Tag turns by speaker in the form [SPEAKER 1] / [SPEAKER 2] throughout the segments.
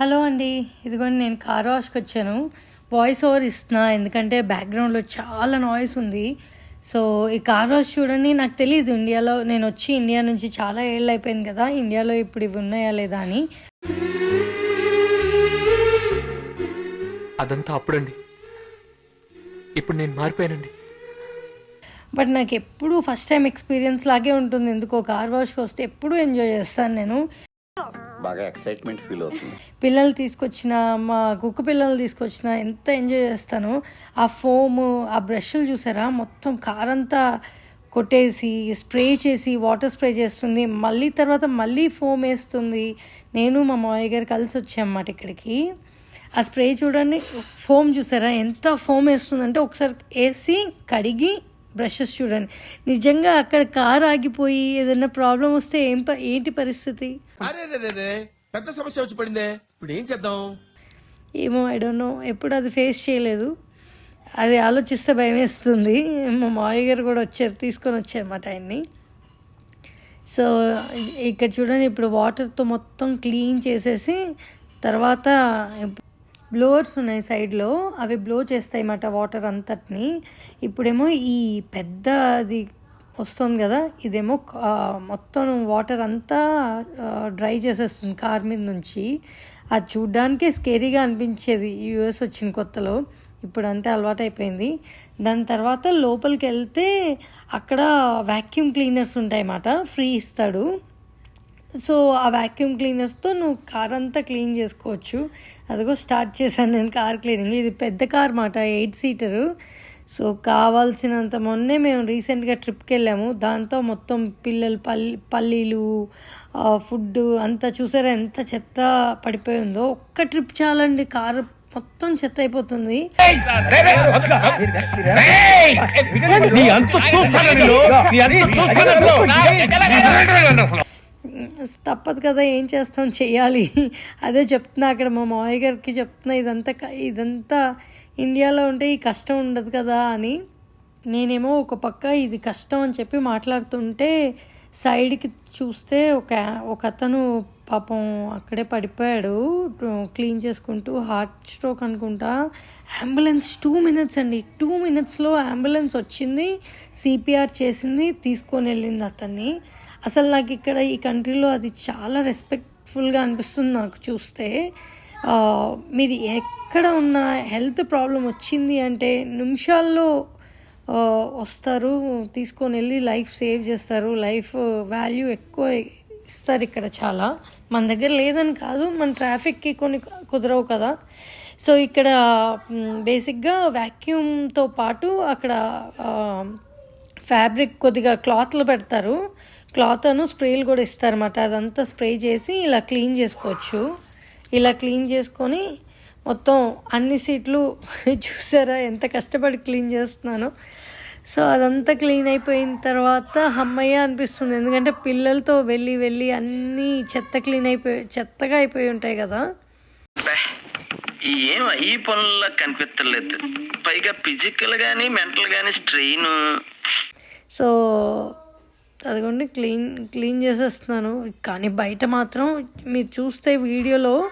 [SPEAKER 1] Hello అండి. ఇదిగోండి నేను కార్ వాష్కి వచ్చాను. వాయిస్ ఓవర్ ఇస్తున్నా ఎందుకంటే బ్యాక్గ్రౌండ్లో చాలా నాయిస్ ఉంది. సో ఈ కార్ వాష్ చూడండి నాకు తెలియదు ఇండియాలో నేను వచ్చి ఇండియా నుంచి చాలా ఏళ్ళు అయిపోయింది కదా ఇండియాలో ఇప్పుడు ఇవి ఉన్నాయా లేదా అని.
[SPEAKER 2] అదంతా అప్పుడండి. ఇప్పుడు నేను మారిపోయానండి.
[SPEAKER 1] బట్ నాకు ఎప్పుడు ఫస్ట్ టైం ఎక్స్పీరియన్స్ లాగే ఉంటుంది. ఎందుకో కార్ వాష్కి వస్తే ఎప్పుడు ఎంజాయ్ చేస్తాను నేను.
[SPEAKER 3] బాగా ఎక్సైట్మెంట్ ఫీల్ అవుతుంది.
[SPEAKER 1] పిల్లలు తీసుకొచ్చిన మా కుక్క పిల్లలు తీసుకొచ్చిన ఎంత ఎంజాయ్ చేస్తాను. ఆ ఫోమ్ ఆ బ్రష్లు చూసారా? మొత్తం కారంతా కొట్టేసి స్ప్రే చేసి వాటర్ స్ప్రే చేస్తుంది. మళ్ళీ తర్వాత మళ్ళీ ఫోమ్ వేస్తుంది. నేను మా మావయ్య గారు కలిసి వచ్చామన్నమాట ఇక్కడికి. ఆ స్ప్రే చూడండి. ఫోమ్ చూసారా? ఎంత ఫోమ్ వేస్తుందంటే ఒకసారి వేసి కడిగి బ్రషెస్ చూడండి. నిజంగా అక్కడ కార్ ఆగిపోయి ఏదైనా ప్రాబ్లం వస్తే ఏం ఏంటి పరిస్థితి?
[SPEAKER 4] పెద్ద సమస్య వచ్చి పడిందే. ఇప్పుడు ఏం చేద్దాం?
[SPEAKER 1] ఏమో ఐ డోంట్ నో ఎప్పుడు అది ఫేస్ చేయలేదు. అది ఆలోచిస్తే భయం వేస్తుంది. మా మావయ్య గారు కూడా వచ్చారు తీసుకొని వచ్చారన్నమాట ఆయన్ని. సో ఇక్కడ చూడండి ఇప్పుడు వాటర్తో మొత్తం క్లీన్ చేసేసి తర్వాత బ్లోవర్స్ ఉన్నాయి సైడ్లో. అవి బ్లో చేస్తాయి అన్నమాట వాటర్ అంతటిని. ఇప్పుడేమో ఈ పెద్ద అది వస్తుంది కదా ఇదేమో మొత్తం వాటర్ అంతా డ్రై చేసేస్తుంది కార్ మీద నుంచి. అది చూడ్డానికే స్కేరీగా అనిపించేది యూఎస్ వచ్చిన కొత్తలో. ఇప్పుడు అంటే అలవాటు అయిపోయింది దాని తర్వాత లోపలికి వెళ్తే అక్కడ వ్యాక్యూమ్ క్లీనర్స్ ఉంటాయన్నమాట ఫ్రీ ఇస్తాడు. సో ఆ వ్యాక్యూమ్ క్లీనర్స్తో నువ్వు కార్ అంతా క్లీన్ చేసుకోవచ్చు అదిగో స్టార్ట్ చేశాను నేను కార్ క్లీనింగ్ ఇది పెద్ద కార్ మాట ఎయిట్ సీటరు సో కావాల్సినంత మొన్నే మేము రీసెంట్గా ట్రిప్కి వెళ్ళాము దాంతో మొత్తం పిల్లలు పల్లి పల్లీలు ఫుడ్ అంతా చూసారా ఎంత చెత్త పడిపోయి ఉందో ఒక్క ట్రిప్ చాలండి కారు మొత్తం చెత్త అయిపోతుంది తప్పదు కదా ఏం చేస్తాం చేయాలి అదే చెప్తున్నా అక్కడ మా మావయ్య గారికి చెప్తున్నా ఇదంతా క- ఇదంతా ఇండియాలో ఉంటే ఈ కష్టం ఉండదు కదా అని. నేనేమో ఒక పక్క ఇది కష్టం అని చెప్పి మాట్లాడుతుంటే సైడ్కి చూస్తే ఒక ఒక అతను పాపం అక్కడే పడిపోయాడు క్లీన్ చేసుకుంటూ హార్ట్ స్ట్రోక్ అనుకుంటా. అంబులెన్స్ టూ మినిట్స్ అండి. టూ మినిట్స్లో అంబులెన్స్ వచ్చింది సిపిఆర్ చేసింది తీసుకొని వెళ్ళింది అతన్ని. అసలు నాకు ఇక్కడ ఈ కంట్రీలో అది చాలా రెస్పెక్ట్ఫుల్గా అనిపిస్తుంది నాకు చూస్తే. మీరు ఎక్కడ ఉన్న హెల్త్ ప్రాబ్లం వచ్చింది అంటే నిమిషాల్లో వస్తారు తీసుకొని వెళ్ళి లైఫ్ సేవ్ చేస్తారు. లైఫ్ వాల్యూ ఎక్కువ ఇస్తారు ఇక్కడ చాలా. మన దగ్గర లేదని కాదు మన ట్రాఫిక్కి కొన్ని కుదరవు కదా. సో ఇక్కడ బేసిక్గా వ్యాక్యూమ్తో పాటు అక్కడ ఫ్యాబ్రిక్ కొద్దిగా క్లాత్లు పెడతారు. క్లాత్ అను స్ప్రేలు కూడా ఇస్తారన్నమాట. అదంతా స్ప్రే చేసి ఇలా క్లీన్ చేసుకోవచ్చు. ఇలా క్లీన్ చేసుకొని మొత్తం అన్ని సీట్లు చూసారా? ఎంత కష్టపడి క్లీన్ చేస్తున్నానో. సో అదంతా క్లీన్ అయిపోయిన తర్వాత అమ్మయ్య అనిపిస్తుంది. ఎందుకంటే పిల్లలతో వెళ్ళి వెళ్ళి అన్నీ చెత్త క్లీన్ అయిపోయి చెత్తగా అయిపోయి ఉంటాయి కదా.
[SPEAKER 5] ఏం ఈ పనుల్లో కనిపించలేదు పైగా ఫిజికల్ గానీ మెంటల్ గానీ స్ట్రెయిన్
[SPEAKER 1] సో అదిగోండి క్లీన్ క్లీన్ చేసేస్తున్నాను. కానీ బయట మాత్రం మీరు చూస్తే వీడియోలో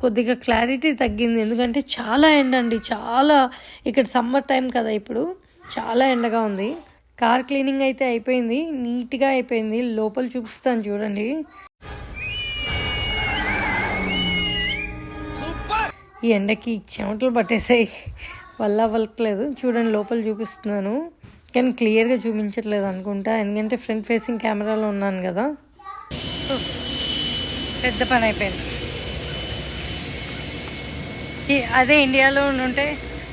[SPEAKER 1] కొద్దిగా క్లారిటీ తగ్గింది. ఎందుకంటే చాలా ఎండ అండి. చాలా ఇక్కడ సమ్మర్ టైం కదా ఇప్పుడు. చాలా ఎండగా ఉంది. కార్ క్లీనింగ్ అయితే అయిపోయింది. నీట్గా అయిపోయింది. లోపల చూపిస్తాను చూడండి. ఈ ఎండకి చెమటలు పట్టేసాయి. వల్ల వలకలేదు చూడండి లోపల చూపిస్తున్నాను. కానీ క్లియర్గా చూపించట్లేదు అనుకుంటా. ఎందుకంటే ఫ్రంట్ ఫేసింగ్ కెమెరాలో ఉన్నాను కదా. పెద్ద పని అయిపోయింది. అదే ఇండియాలో ఉంటే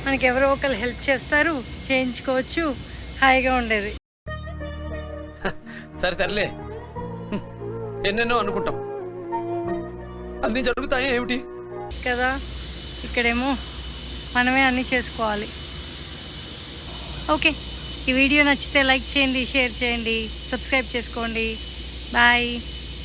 [SPEAKER 1] మనకి ఎవరో ఒకరు హెల్ప్ చేస్తారు చేయించుకోవచ్చు హాయిగా ఉండేది.
[SPEAKER 2] సరే తరలే ఎన్నెన్నో అనుకుంటాం. అన్ని జరుగుతాయి ఏమిటి?
[SPEAKER 1] కదా ఇక్కడేమో మనమే అన్నీ చేసుకోవాలి. ఓకే. ఈ వీడియో నచ్చితే లైక్ చేయండి షేర్ చేయండి సబ్స్క్రైబ్ చేసుకోండి. బాయ్.